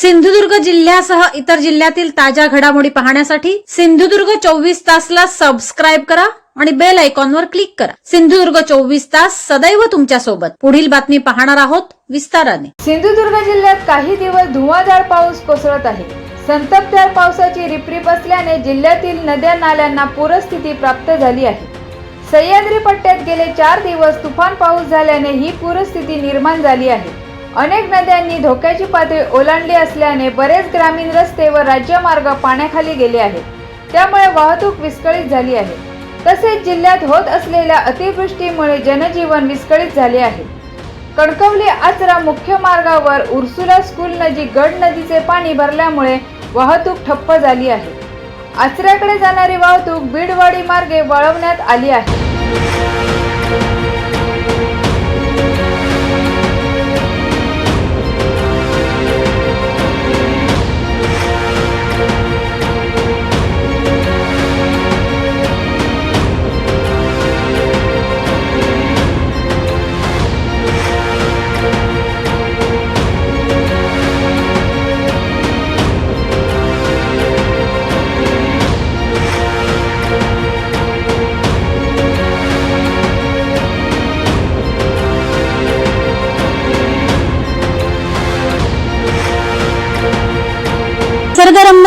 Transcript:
सिंधुदुर्ग जिल्ह्यासह इतर जिल्ह्यातील ताज्या घडामोडी पाहण्यासाठी सिंधुदुर्ग चोवीस तासला सबस्क्राईब करा आणि बेल आयकॉनवर क्लिक करा. सिंधुदुर्ग चोवीस तास सदैव तुमच्यासोबत. पुढील बातमी पाहणार आहोत विस्ताराने. सिंधुदुर्ग जिल्ह्यात काही दिवस धुवाधार पाऊस कोसळत आहे. संततधार पावसाची रिपरिप असल्याने जिल्ह्यातील नद्या नाल्यांना पूरस्थिती प्राप्त झाली आहे. सह्याद्री पट्ट्यात गेले चार दिवस तुफान पाऊस झाल्याने ही पूरस्थिती निर्माण झाली आहे. अनेक नद्यांनी धोक्याची पातळी ओलांडली असल्याने बरेच ग्रामीण रस्ते व राज्यमार्ग पाण्याखाली गेले आहेत. त्यामुळे वाहतूक विस्कळीत झाली आहे. तसेच जिल्ह्यात होत असलेल्या अतिवृष्टीमुळे जनजीवन विस्कळीत झाले आहे. कणकवली आचरा मुख्य मार्गावर उर्सुला स्कूल नजीक गड नदीचे पाणी भरल्यामुळे वाहतूक ठप्प झाली आहे. आचऱ्याकडे जाणारी वाहतूक बीडवाडी मार्गे वळवण्यात आली आहे.